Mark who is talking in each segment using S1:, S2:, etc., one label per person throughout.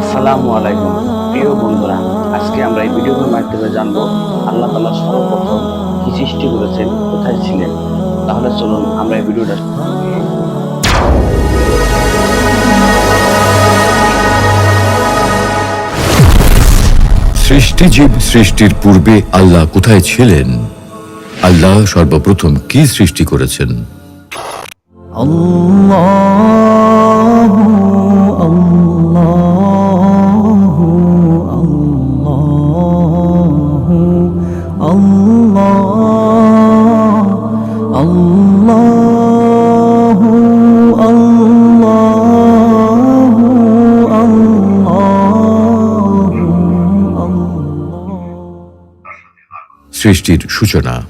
S1: আসসালামু আলাইকুম। প্রিয় বন্ধুরা আজকে আমরা এই ভিডিওর মাধ্যমে জানব আল্লাহ তালা সর্বপ্রথম কি সৃষ্টি করেছেন কোথায় ছিলেন? তাহলে চলুন আমরা এই ভিডিওটা
S2: সৃষ্টিজীব সৃষ্টির পূর্বে আল্লাহ কোথায় ছিলেন? আল্লাহ সর্বপ্রথম কি সৃষ্টি করেছেন? সৃষ্টির সূচনা।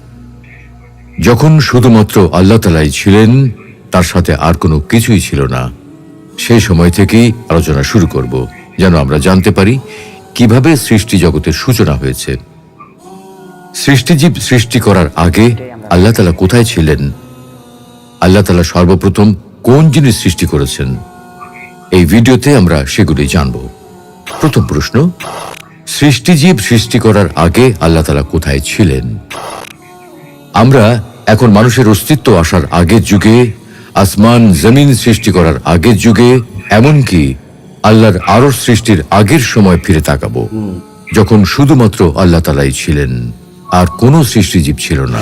S2: যখন শুধুমাত্র আল্লাহ তালাই ছিলেন, তার সাথে আর কোনো কিছুই ছিল না। সেই সময় থেকেই আলোচনা শুরু করব, যেন আমরা জানতে পারি কীভাবে সৃষ্টি জগতের সূচনা হয়েছে। সৃষ্টিজীব সৃষ্টি করার আগে আল্লাহ তালা কোথায় ছিলেন? আল্লাহ তালা সর্বপ্রথম কোন জিনিস সৃষ্টি করেছেন? এই ভিডিওতে আমরা সেগুলি জানব। প্রথম প্রশ্ন, সৃষ্টিজীব সৃষ্টি করার আগে আল্লাহ তালা কোথায় ছিলেন? আমরা এখন মানুষের অস্তিত্ব আসার আগের যুগে, আসমান, জমিন সৃষ্টি করার আগের যুগে, এমনকি আল্লাহর আরও সৃষ্টির আগের সময় ফিরে তাকাবো, যখন শুধুমাত্র আল্লাহ তালাই ছিলেন। আর কোনো সৃষ্টিজীব ছিল না।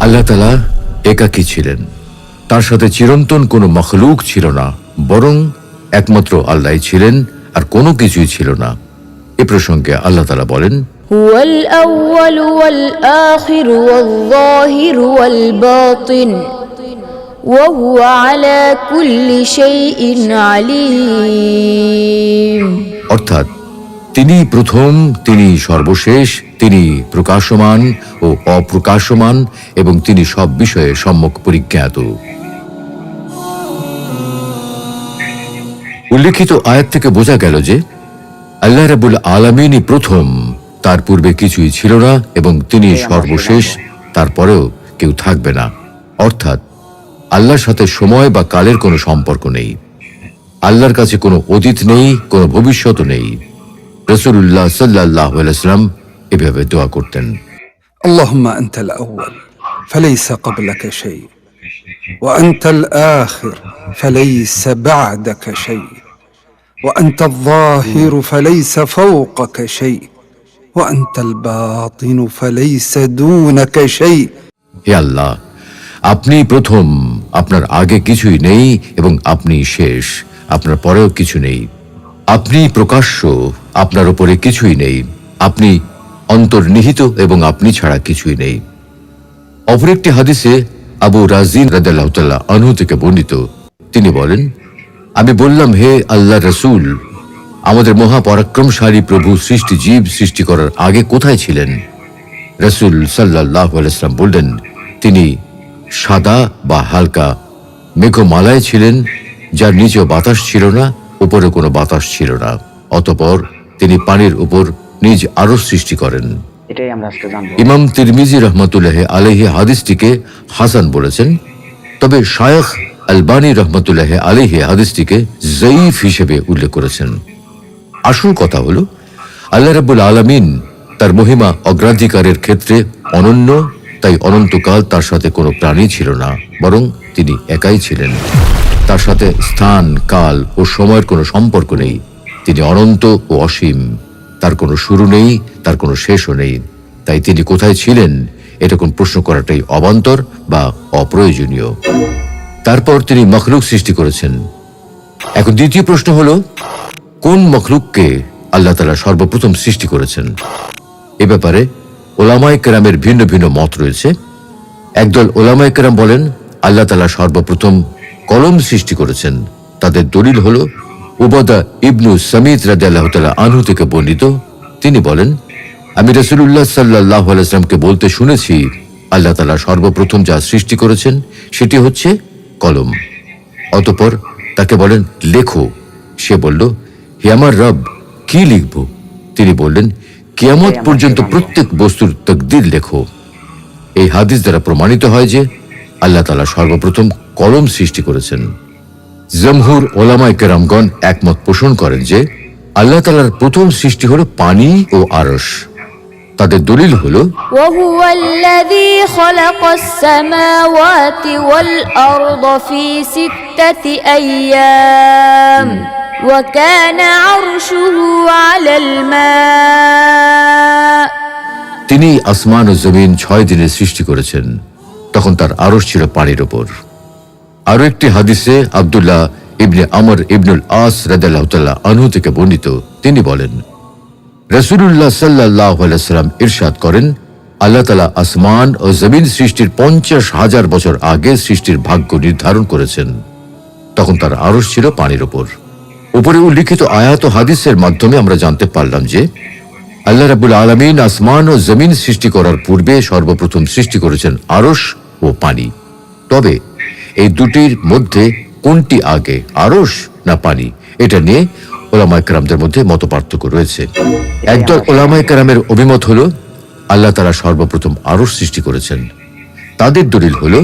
S2: আল্লাহ তালা একাকী ছিলেন। তার সাথে চিরন্তন কোনো মখলুক ছিল না বরং একমাত্র আল্লাহ ছিলেন আর কোনো কিছুই ছিল না। এ প্রসঙ্গে আল্লাহ তালা বলেন অর্থাৎ তিনি প্রথম তিনি সর্বশেষ তিনি প্রকাশমান ও অপ্রকাশমান এবং তিনি সব বিষয়ে সম্যক পরিজ্ঞাত। উল্লেখিত আয়াত থেকে বোঝা গেল যে আল্লাহ রাবুল আলমিনই প্রথম তার পূর্বে কিছুই ছিল না এবং তিনি সর্বশেষ তারপরেও কেউ থাকবে না। অর্থাৎ আল্লাহর সাথে সময় বা কালের কোনো সম্পর্ক নেই। আল্লাহর কাছে কোনো অতীত নেই কোনো ভবিষ্যৎ নেই। রসুল্লাহ সাল্লাহ আলাইসাল্লাম এভাবে দোয়া করতেন
S3: اللهم انت الاول فليس قبلك شيء وانت الاخر فليس بعدك شيء وانت الظاهر فليس فوقك شيء وانت الباطن فليس دونك شيء
S2: হে আল্লাহ আপনি প্রথম আপনার আগে কিছুই নেই এবং আপনি শেষ আপনার পরেও কিছু নেই আপনি প্রকাশ্য আপনার উপরে কিছুই নেই। আপনি অন্তর্নিহিত এবং আপনি ছাড়া কিছুই নেই। অপর একটি হাদিসে আবু রাজিন রাদাল্লাহ আনহু থেকে বর্ণিত। তিনি বলেন, আমি বললাম, হে আল্লাহ রসুল, আমাদের মহাপরাক্রমশালী প্রভু সৃষ্টি জীব সৃষ্টি করার আগে কোথায় ছিলেন? রসুল সাল্লাহ আলাইসলাম বললেন, তিনি সাদা বা হালকা মেঘমালায় ছিলেন, যার নিচেও বাতাস ছিল না, উপরে কোনো বাতাস ছিল না। অতপর তিনি পানির উপর নিজ আরও সৃষ্টি করেন। ইমাম তিরমিজি রহমতুল্লাহ আলহি হাদিসটিকে হাসান বলেছেন তবে শায়খ আলবানী রহমতুল্লাহ আলহি হাদিসটিকে জয়ীফ হিসেবে উল্লেখ করেছেন। আসল কথা হলো আল্লাহ রাবুল আলমিন তার মহিমা অগ্রাধিকারের ক্ষেত্রে অনন্য তাই অনন্তকাল তার সাথে কোনো প্রাণী ছিল না বরং তিনি একাই ছিলেন। তার সাথে স্থান কাল ও সময়ের কোনো সম্পর্ক নেই। তিনি অনন্ত ও অসীম। তার কোনো শুরু নেই, তার কোনো শেষও নেই। তাই তিনি কোথায় ছিলেন, এরকম প্রশ্ন করাটাই অবান্তর বা অপ্রয়োজনীয়। তারপর তিনি মখলুক সৃষ্টি করেছেন। এখন দ্বিতীয় প্রশ্ন হলো, কোন মখলুককে আল্লাহ তালা সর্বপ্রথম সৃষ্টি করেছেন? এ ব্যাপারে ওলামায় কেরামের ভিন্ন ভিন্ন মত রয়েছে। একদল ওলামায় কেরাম বলেন, আল্লাহ তালা সর্বপ্রথম কলম সৃষ্টি করেছেন। তাদের দলিল হল উবাদা ইবনু সামিদ রাজা আল্লাহ তালা আনহু থেকে বর্ণিত। তিনি বলেন আমি রসুল্লাহ সাল্লাহ আলাইসলামকে বলতে শুনেছি আল্লাহ তালা সর্বপ্রথম যা সৃষ্টি করেছেন সেটি হচ্ছে কলম। অতপর তাকে বলেন লেখো। সে বলল হে আমার রব কি লিখব? তিনি বললেন কিয়ামত পর্যন্ত প্রত্যেক বস্তুর তকদির লেখো। এই হাদিস দ্বারা প্রমাণিত হয় যে আল্লাহ তালা সর্বপ্রথম কলম সৃষ্টি করেছেন। জমহুর ওলামায় কেরামগণ একমত পোষণ করেন যে আল্লাহ তালার প্রথম সৃষ্টি হলো পানি ও আরস তাদের দলিল হল তিনি আসমান ও জমিন ছয় দিনে সৃষ্টি করেছেন। তখন তার আরস ছিল পানির ওপর। আরও একটি হাদিসে আব্দুল্লাহ ইবনে আমর ইবনুল আস রাদাল্লাহ আনহু থেকে বর্ণিত। তিনি বলেন রসুল্লাহ সাল্লাহ সাল্লাম ইরশাদ করেন, আল্লাহ তালা আসমান ও জমিন সৃষ্টির পঞ্চাশ হাজার বছর আগে সৃষ্টির ভাগ্য নির্ধারণ করেছেন। তখন তার আরস ছিল পানির ওপর উপরে উল্লিখিত আয়াত হাদিসের মাধ্যমে আমরা জানতে পারলাম যে, আল্লাহ রাবুল আলমিন আসমান ও জমিন সৃষ্টি করার পূর্বে সর্বপ্রথম সৃষ্টি করেছেন আরস ও পানি। তবে এই দুটির মধ্যে কোনটি আগে আরস না পানি? এটা নিয়ে ওলামায় কারামদের মধ্যে মত পার্থক্য রয়েছে। একদল ওলামায় কারামের অভিমত হল আল্লাহ তারা সর্বপ্রথম আরস সৃষ্টি করেছেন। তাদের দলিল হল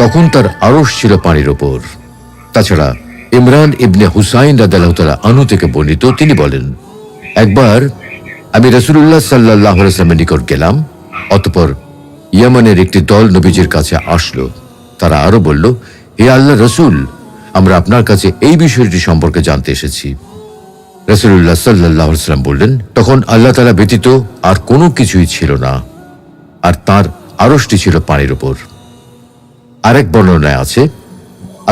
S2: তখন তার আরস ছিল পানির ওপর। তাছাড়া ইমরান ইবনে হুসাইন রাদালাহতালা আনু থেকে বর্ণিত তিনি বলেন একবার আমি রসুল্লাহ সাল্লাহ নিকট গেলাম অতপর ইয়ামানের একটি দল নবীজির কাছে আসলো। তারা আরও বলল, হে আল্লাহ রসুল, আমরা আপনার কাছে এই বিষয়টি সম্পর্কে জানতে এসেছি। রসুল্লাহ সাল্লাহ সাল্লাম বললেন, তখন আল্লাহ তালা ব্যতীত আর কোনো কিছুই ছিল না, আর তার আরশটি ছিল পানির ওপর আরেক বর্ণনায় আছে,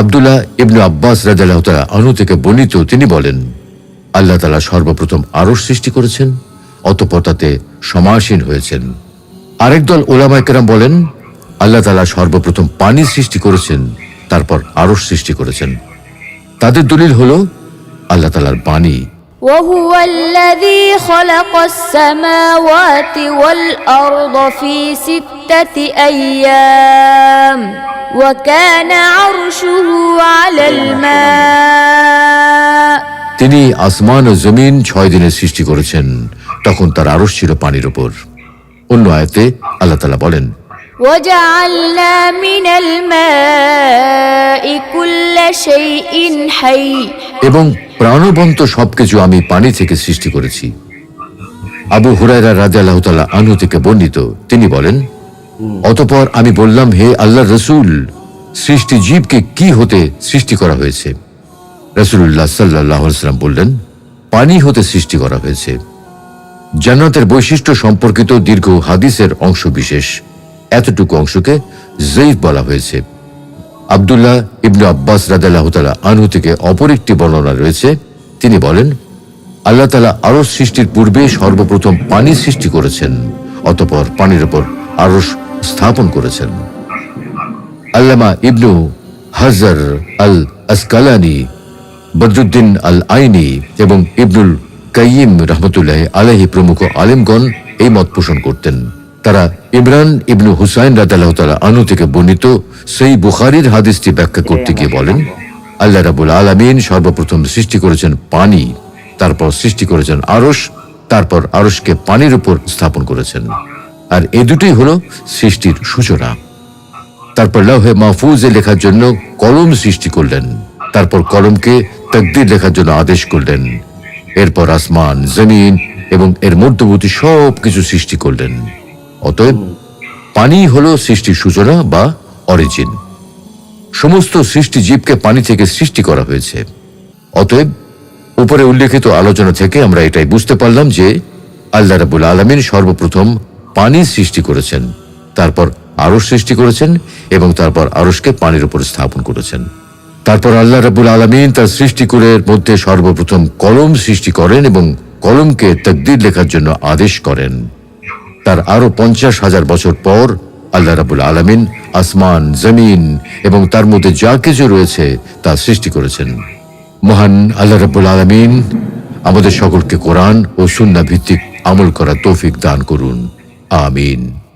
S2: আব্দুল্লাহ ইবনু আব্বাস রাজাল্লাহ তালা আনু থেকে বর্ণিত, তিনি বলেন, আল্লাহ তালা সর্বপ্রথম আরশ সৃষ্টি করেছেন, অতপর তাতে সমাসীন হয়েছেন। আরেক দল ওলামাইকেরাম বলেন আল্লাহ তালা সর্বপ্রথম পানি সৃষ্টি করেছেন তারপর আরশ সৃষ্টি করেছেন তাদের দলিল হল আল্লাহ তালার বাণী
S4: وهو الذي خلق السماوات والأرض في ستة أيام وكان عرشه على الماء
S2: তিনি আসমান ও জমিন ছয় দিনে সৃষ্টি করেছেন তখন তার আরশ ছিল পানির ওপর অন্য আয়াতে আল্লাহ তালা বলেন
S4: وجعلنا من الماء كل شيء حي
S2: এবং প্রাণবন্ত সবকিছু আমি পানি থেকে সৃষ্টি করেছি আবু হুরায়রা রাজা আল্লাহ তালা আনু থেকে বর্ণিত তিনি বলেন অতপর আমি বললাম হে আল্লাহ রসুল সৃষ্টি জীবকে কি হতে সৃষ্টি করা হয়েছে রসুল্লাহ সাল্লাহ সাল্লাম বললেন পানি হতে সৃষ্টি করা হয়েছে জান্নাতের বৈশিষ্ট্য সম্পর্কিত দীর্ঘ হাদিসের অংশ বিশেষ এতটুকু অংশকে জৈফ বলা হয়েছে। আবদুল্লাহ ইবনু আব্বাস রাদাল্লাহ তালা আনহু থেকে অপর একটি বর্ণনা রয়েছে। তিনি বলেন, আল্লাহ তালা আরও সৃষ্টির পূর্বে সর্বপ্রথম পানি সৃষ্টি করেছেন, অতপর পানির ওপর আরস স্থাপন করেছেন। আল্লামা ইবনু হাজার আল আসকালানি বদরুদ্দিন আল আইনি এবং ইবনুল কাইয়িম রহমতুল্লাহ আলাহি প্রমুখ আলেমগণ এই মত পোষণ করতেন। তারা ইমরান ইবনু হুসাইন রাদাল্লাহ তালা আনু থেকে বর্ণিত সেই বুখারির হাদিসটি ব্যাখ্যা করতে গিয়ে বলেন, আল্লাহ রাবুল আলমিন সর্বপ্রথম সৃষ্টি করেছেন পানি, তারপর সৃষ্টি করেছেন আরস তারপর আরসকে পানির উপর স্থাপন করেছেন। আর এ দুটোই হলো সৃষ্টির সূচনা। তারপর লৌহে মাহফুজে লেখার জন্য কলম সৃষ্টি করলেন, তারপর কলমকে তকদির লেখার জন্য আদেশ করলেন। এরপর আসমান, জমিন এবং এর মধ্যবর্তী সব কিছু সৃষ্টি করলেন। অতএব পানি হলো সৃষ্টির সূচনা বা অরিজিন। সমস্ত সৃষ্টি জীবকে পানি থেকে সৃষ্টি করা হয়েছে। অতএব উপরে উল্লেখিত আলোচনা থেকে আমরা এটাই বুঝতে পারলাম যে আল্লাহ রাবুল আলমিন সর্বপ্রথম পানি সৃষ্টি করেছেন, তারপর আরস সৃষ্টি করেছেন এবং তারপর আরসকে পানির উপর স্থাপন করেছেন। তারপর আল্লাহ রাবুল আলমিন তার সৃষ্টিকুলের মধ্যে সর্বপ্রথম কলম সৃষ্টি করেন এবং কলমকে তকদির লেখার জন্য আদেশ করেন। তার আরও পঞ্চাশ হাজার বছর পর আল্লাহ রাবুল আলমিন আসমান, জমিন এবং তার মধ্যে যা কিছু রয়েছে তা সৃষ্টি করেছেন। মহান আল্লাহ রাবুল আলমিন আমাদের সকলকে কোরআন ও সুন্না ভিত্তিক আমল করা তৌফিক দান করুন। আমিন।